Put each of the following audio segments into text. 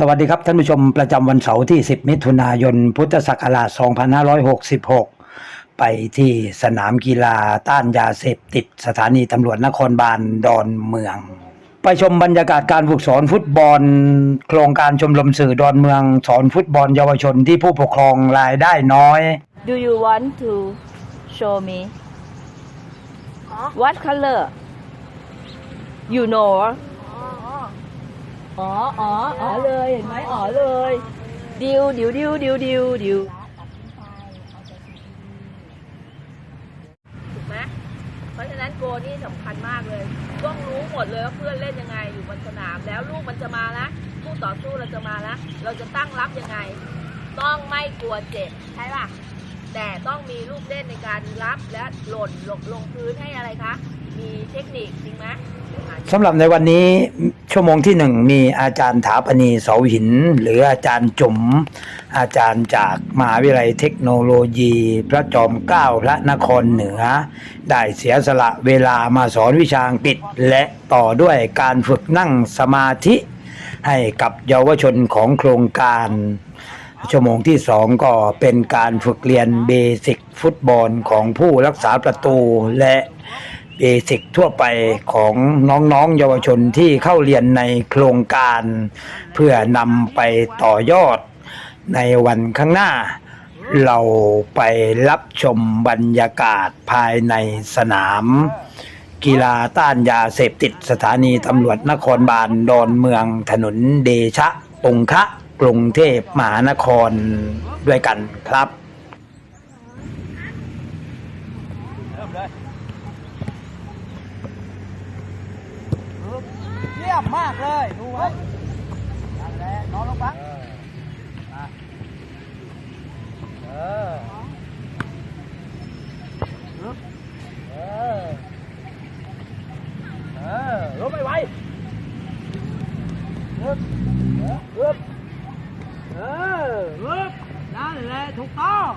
สวัสดีครับท่านผู้ชมประจำวันเสาร์ที่ 10 มิถุนายน พุทธศักราช 2566 ไปที่สนามกีฬาต้านยาเสพติดสถานีตำรวจนครบาลดอนเมือง ไปชมบรรยากาศการฝึกสอนฟุตบอล โครงการชมรมสื่อดอนเมือง สอนฟุตบอลเยาวชนที่ผู้ปกครองรายได้น้อย Do you want to show me what color you know อ๋ออ๋ออ๋อเลยเห็นไหมอ๋อเลยดิวดิวดิวดิวดิวดิวถูกไหมเพราะฉะนั้นโกนี่สำคัญมากเลยต้องรู้หมดเลยว่าเพื่อนเล่นยังไงอยู่บนสนามแล้วลูกมันจะมานะคู่ต่อสู้เราจะมานะเราจะตั้งรับยังไง ต้องไม่กลัวเจ็บใช่ป่ะแต่ต้องมีลูกเล่นในการรับและหล่นลงลงพื้นให้อะไรคะมีเทคนิคจริงไหมเดี๋ยวหาสำหรับในวันนี้ ชั่วโมงที่หนึ่งมีอาจารย์ถาปณีเสาหิน หรืออาจารย์จุ๋มอาจารย์จากมหาวิทยาลัยเทคโนโลยี พระจอมเกล้าพระนครเหนือ ได้เสียสละเวลามาสอนวิชาอังกฤษ และต่อด้วยการฝึกนั่งสมาธิ ให้กับเยาวชนของโครงการชั่วโมงที่สองก็เป็นการฝึกเรียนเบสิกฟุตบอลของผู้รักษาประตูและ เบสิกทั่วไปของน้องๆเยาวชนที่เข้าเรียนในโครงการ เพื่อนำไปต่อยอดในวันข้างหน้า เราไปรับชมบรรยากาศภายในสนาม กีฬาต้านยาเสพติดสถานีตำรวจนครบาลดอนเมืองถนนเดชะตงคะกรุงเทพมหานครด้วยกันครับ เยี่ยมมากเลย ดูไว้นั่นแหละนอนลงไปเออฮึบเออเออลงไปไวฮึบฮึบเออฮึบนั่นแหละถูกต้อง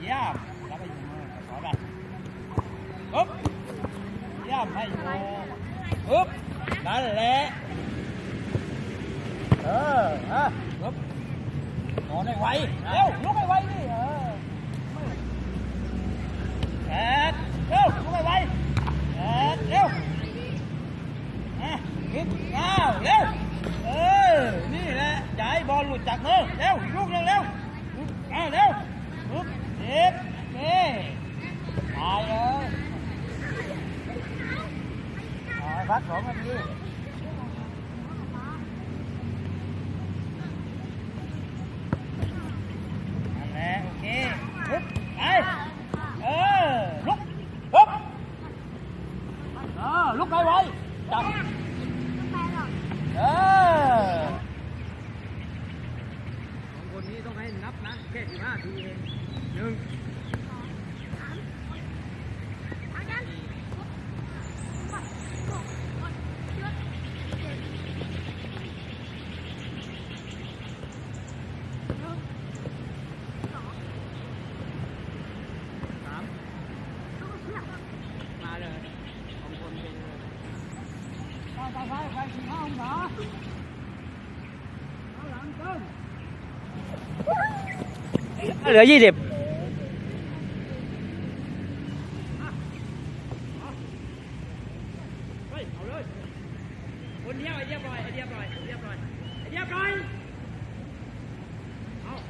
เยี่ยมแล้วไปอยู่มือขอแบบฮึบเยี่ยมให้อยู่ปึ๊บ นั่นแหละเออฮะปึ๊บนอนให้ไวเร็วลุกให้ไวดิเออแขนเร็วลุกให้ไวแขนเร็วอะปึ๊บอ้าวเร็วเออนี่แหละอย่าให้บอลหลุดจากมือเร็วลูกเร็วเร็วปึ๊บอ้าวเร็วปึ๊บเด็บนี่ตายเลยเอาให้ พักสองนาทีนั่นแหละโอเคฮึบไปเออลุกฮึบเออลุกไปไวจับเออสองคนนี้ต้องให้นับนะแค่สิบห้าทีเองหนึ่ง มาเลยขงคลไปไปไข้างศาาหลังเติมเหลือยี่สิบเฮ้ยเอาเลยคนเดียวไอเดียบร้อยไอเดียบร้อยไอเดียบร้อยไอเดียบร้อย Oh,